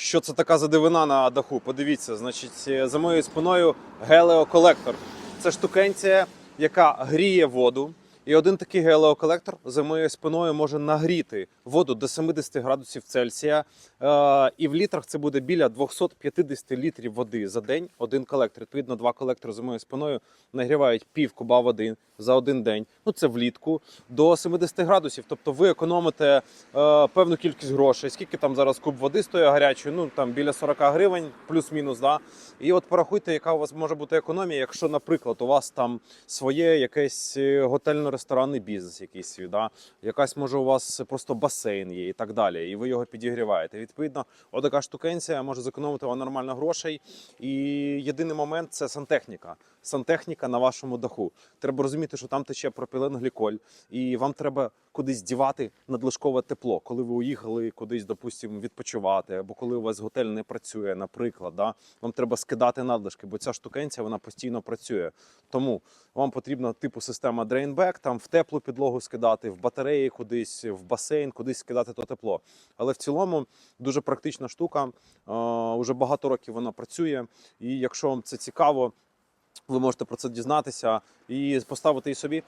Що це така за дивина на даху? Подивіться, значить, е, за моєю спиною гелеоколектор. Це штукенція, яка гріє воду. І один такий гелеоколектор за моєю спиною може нагріти воду до 70 градусів Цельсія. Е, і в літрах це буде біля 250 літрів води за день. Один колектор. Відповідно, два колектори за моєю спиною нагрівають пів куба води за один день. Ну це влітку до 70 градусів. Тобто ви економите е, певну кількість грошей. Скільки там зараз куб води стоїть гарячої? Ну там біля 40 гривень, плюс-мінус. Да? І от порахуйте, яка у вас може бути економія, якщо, наприклад, у вас там своє якесь е, готельно-ресторанний бізнес, якийсь свій, да? якась може у вас просто басейн є і так далі, і ви його підігріваєте. Відповідно, отака штукенція може зекономити вам нормально грошей. І єдиний момент це сантехніка. Сантехніка на вашому даху. Треба розуміти, що там тече пропіленгліколь, і вам треба кудись дівати надлишкове тепло, коли ви уїхали кудись, допустимо, відпочивати, або коли у вас готель не працює, наприклад, да? вам треба скидати надлишки, бо ця штукенція вона постійно працює. Тому вам потрібна типу система Drainback, там в теплу підлогу скидати, в батареї кудись, в басейн, кудись скидати то тепло. Але в цілому дуже практична штука. Уже багато років вона працює. І якщо вам це цікаво, ви можете про це дізнатися і поставити і собі.